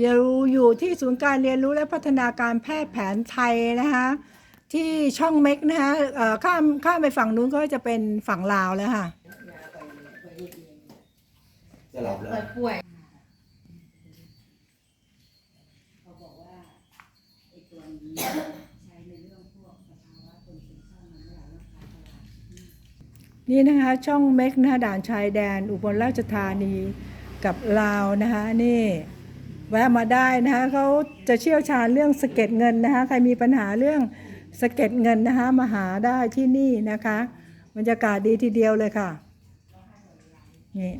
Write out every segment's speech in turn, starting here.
อยู่อยู่ที่ศูนย์การเรียนรู้และพัฒนาการแพทย์แผนไทยนะคะที่ช่องเม็กนะคะข้ามข้ามไปฝั่งนู้นก็จะเป็นฝั่งลาวแล้วค่ะจะหลับแล้วป่วยเขาบอกว่าไอ้ตัวนี้ใช้ในเรื่องพวกสภาวะคนซึมเศร้ามันไม่หลับรักษาตลาดนี่นะคะช่องเม็กนะคะด่านชายแดนอุบลราชธานีกับลาวนะคะนี่ แวะมาได้นะคะเขาจะเชี่ยวชาญเรื่องสะเก็ดเงินนะคะใครมีปัญหาเรื่องสะเก็ดเงินนะคะมาหาได้ที่นี่นะคะบรรยากาศดีทีเดียวเลยค่ะนี่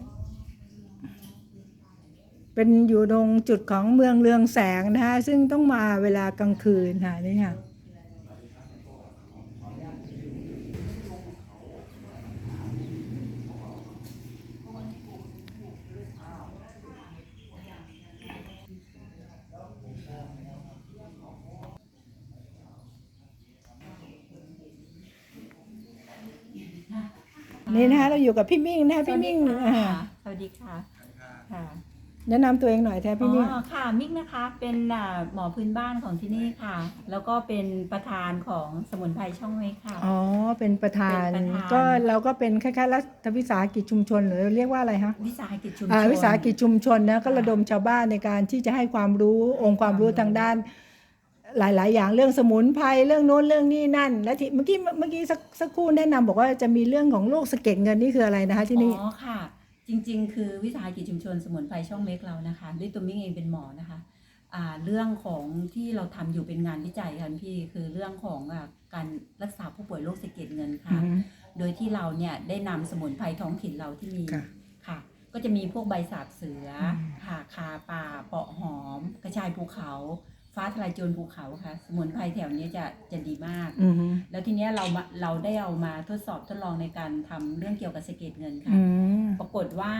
เป็นอยู่ตรงจุดของเมืองเรืองแสงนะคะซึ่งต้องมาเวลากลางคืนค่ะนี่ค่ะ นี่นะคะเราอยู่กับพี่มิ่งนะคะพี่มิ่งอ่าสวัสดีค่ะค่ะแนะนำตัวเองหน่อยแท้พี่มิ่ง อ๋อค่ะมิกนะคะเป็นอ่าหมอพื้นบ้านของที่นี่ค่ะ แล้วก็เป็นประธานของสมุนไพรช่องเมกค่ะ อ๋อ เป็นประธาน เป็นประธาน ก็เราก็เป็นคล้ายๆรัฐวิสาหกิจชุมชนหรือเรียกว่าอะไรคะวิสาหกิจชุมชอ่านวิสาหกิจชุมชนนะก็ระดมชาวบ้านในการที่จะให้ความรู้องค์ความรู้ทางด้าน หลาย ๆ อย่างเรื่องสมุนไพรเรื่องโน้นเรื่องนี้นั่น และที่เมื่อกี้เมื่อกี้สักสักครู่แนะนำบอกว่าจะมีเรื่องของโรคสะเก็ดเงินนี่คืออะไรนะคะที่นี่ อ๋อค่ะ จริงๆ คือวิสาหกิจชุมชนสมุนไพรช่องเมกเรานะคะ ด้วยตัวมิกเองเป็นหมอนะคะอ่าเรื่องของที่เราทำอยู่เป็นงานวิจัยค่ะพี่คือเรื่องของอ่าการรักษาผู้ป่วยโรคสะเก็ดเงินค่ะอืมโดยที่เราเนี่ยได้นำสมุนไพรท้องถิ่นเราที่มีค่ะค่ะ ก็จะมีพวกใบสาบเสืออค่ะคาป่าเปาะหอม กระชายภูเขา ฟ้าทลายโจรภูเขาค่ะ สมุนไพรแถวเนี้ยจะจะดีมาก อืมแล้วทีเนี้ยเรามาเราได้เอามาทดสอบทดลองในการทำเรื่องเกี่ยวกับสะเก็ดเงินค่ะ อืม ปรากฏว่า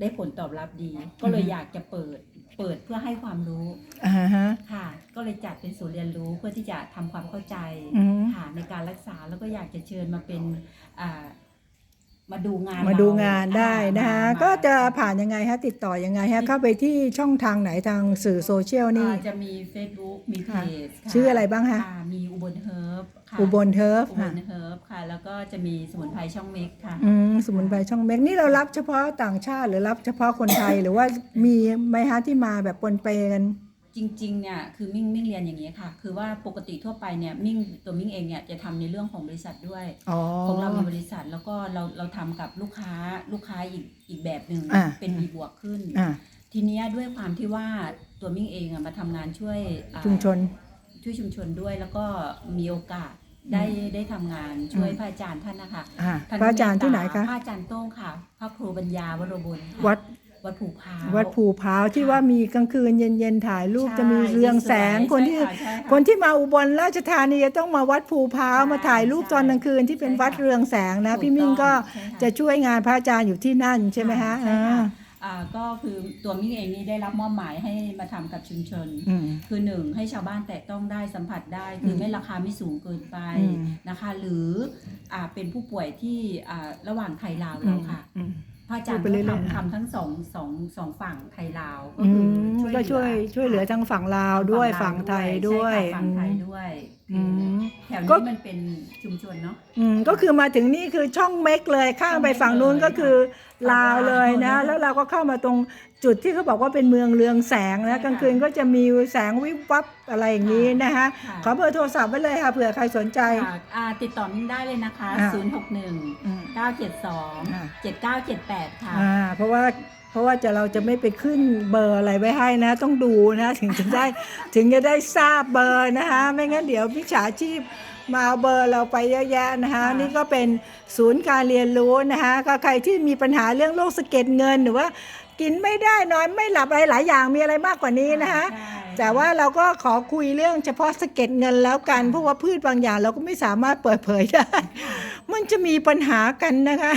ได้ผลตอบรับดี ก็เลยอืม อยากจะเปิดเปิดเพื่อให้ความรู้อ่าฮะ ค่ะ ก็เลยจัดเป็นศูนย์เรียนรู้เพื่อที่จะทำความเข้าใจอืม ค่ะในการรักษาแล้วก็อยากจะเชิญมาเป็นอ่า มาดูงานมาดูงานได้นะคะอ่ามาก็จะผ่านยังไงฮะติดต่อยังไงฮะเข้าไปที่ช่องทางไหนทางสื่อโซเชียลนี่อ่าจะมี Facebook มีเพค่ะจค่ชื่ออะไรบ้างคะอ่ามีอุบลเฮิร์บค่ะอุบลเทิร์ฟอุบค่ะลเฮิร์บค่ะ แล้วก็จะมีสมุนไพรช่องเม็กค่ะอืมสมุนไพรช่องเม็กนี่เรารับเฉพาะต่างชาติหรือรับเฉพาะคนไทยหรือว่ามีไหมฮะที่มาแบบปนเปกัน จริงๆเนี่ยคือมิ่งมิ่งเรียนอย่างนี้ค่ะ คือว่าปกติทั่วไปเนี่ยมิ่งตัวมิ่งเองเนี่ยจะทำในเรื่องของบริษัทด้วยอ๋อของเรามีบริษัทแล้วก็เราเราทำกับลูกค้าลูกค้าอีกอีกแบบหนึ่งอ่าเป็นมีบวกขึ้นอ่าทีเนี้ยด้วยความที่ว่าตัวมิ่งเองอะมาทำงานช่วยอ่าชุมชนช่วยชุมชนด้วยแล้วก็มีโอกาสได้ได้ทำงานช่วยพระอาจารย์ท่านนะคะอ่าท่นพระอาจารย์ที่ไหนคะพระอาจารย์โต้งค่ะ พระครูปัญญาวโรบุญค่ะวัด วัดผูพร้าววัดภูพร้าวที่ว่ามีกลางคืนเย็นๆถ่ายรูปใช่จะมีเรืองแสงสวยคนที่ใช่ะใช่ะคนที่มาอุบลราชธานีจะต้องมาวัดภูพร้าวใช่มาถ่ายรูปตอนกลางคืนที่เป็นใช่ค่ะวัดเรืองแสงนะถูกพี่มิ่งก็ต้องใช่ค่ะจะช่วยงานพระอาจารย์อยู่ที่นั่นใช่ไหมฮะใช่ค่ะอ่าอ่าก็คือตัวมิ่งเองนี่ได้รับมอบหมายให้มาทำกับชุมชนอืมคือหนึ่งให้ชาวบ้านแตะต้องได้สัมผัสได้คืออมไม่ราคาไม่สูงเกินไปอืมนะคะ หรืออ่าเป็นผู้ป่วยที่อ่าระหว่างไทยลาวอืเรามค่ะอืม พระอาจารย์พูดไปก็เรื่อยๆทำทำทั้งสองสองสองฝั่งไทยลาวก็อืคือมช่วยก็ช่วยเหลือช่วยเหลือทั้งฝั่งลาวด้วยฝั่งไทยด้วย ใช่ค่ะฝั่งไทยด้วย อืม แถวก็ นี้มันเป็นชุมชนเนาะ อืมก็คือมาถึงนี่คือช่องเม็กเลยข้ามไปฝั่งนู้นก็คือลาวเลยนะฝั่งลาวแล้วเราก็เข้ามาตรงจุดที่เขาบอกว่าเป็นเมืองเรืองแสงใช่นะค่ะกลางคืนก็จะมีแสงวิบวับอะไรอย่างนี้นะคะค่ะ ขอเบอร์โทรศัพท์ไว้เลยค่ะเผื่อใครสนใจ ค่ะอ่าติดต่อมิ่งได้เลยนะคะ อ่า 061 อืม 972อ่า7978 ค่ะ อ่าเพราะว่าเพ ราะว่าจะเราจะไม่ไปขึ้นเบอร์อะไรไว้ให้นะ ต้องดูนะถึงจะได้ถึงจะได้ทราบเบอร์นะคะ ไม่งั้นเดี๋ยวมิจฉาชีพมาเอาเบอร์เราไปเยอะแยะนะคะค่ะนี่ก็เป็นศูนย์การเรียนรู้นะคะก็ใครที่มีปัญหาเรื่องโรคสะเก็ดเงินหรือว่ากินไม่ได้นอนไม่หลับอะไรหลายอย่างมีอะไรมากกว่านี้นะคะใช่แต่ว่าเราก็ขอคุยเรื่องเฉพาะสะเก็ดเงินแล้วกันเพราะว่าพืชบางอย่างเราก็ไม่สามารถเปิดเผยได้ มันจะมีปัญหากันนะคะ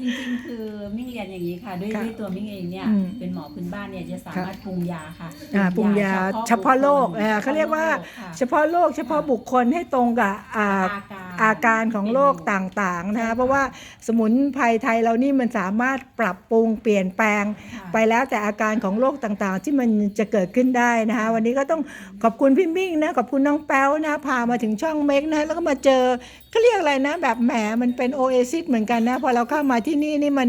จริงๆ คือมิ่งเรียนอย่างนี้ค่ะด้วยค่ะด้วยตัวมิ่งเองเนี่ย อืมเป็นหมอพื้นบ้านเนี่ยจะสามารถปรุงยาค่ะอ่าปรุงยาเฉพาะโรคบุคอ่าเขาเรียกว่าค่ะเฉพาะโรคเฉพาะบุคคลให้ตรงกับอ่าอาการ อาการของโรคต่างๆนะคะเพราะว่าสมุนไพรไทยเรานี่มันสามารถปรับปรุงเปลี่ยนแปลงค่ะไปแล้วแต่อาการของโรคต่างๆ ที่มันจะเกิดขึ้นได้นะคะวันนี้ก็ต้องขอบคุณพี่มิ่งนะขอบคุณน้องแป๊วนะพามาถึงช่องเมกนะแล้วก็มาเจอเขาเรียกอะไรนะ แบบแหมมันเป็นโอเอซิสเหมือนกันนะพอเราเข้ามาที่นี่นี่มัน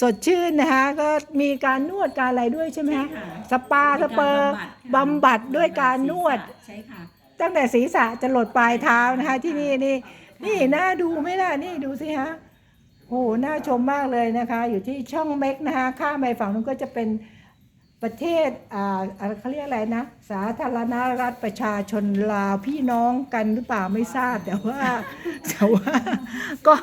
สดชื่นนะคะก็มีการนวดการอะไรด้วยใช่ไหมคะใช่ค่ะสปาสเปอร์บำบัดด้วยการนวดใช่ค่ะ ตั้งแต่ศีรษะจะหลดปลายเท้านะคะ ที่นี่นี่นี่น่าดูไหมล่ะนี่ดูสิฮะโอ้โหน่าชมมากเลยนะคะ อยู่ที่ช่องเม็กนะคะข้ามไปฝั่งนู้นก็จะเป็นประเทศอ่าอะไรเขาเรียกอะไรนะ สาธารณรัฐประชาชนลาวพี่น้องกันหรือเปล่าไม่ทราบแต่ว่าแต่ว่าก็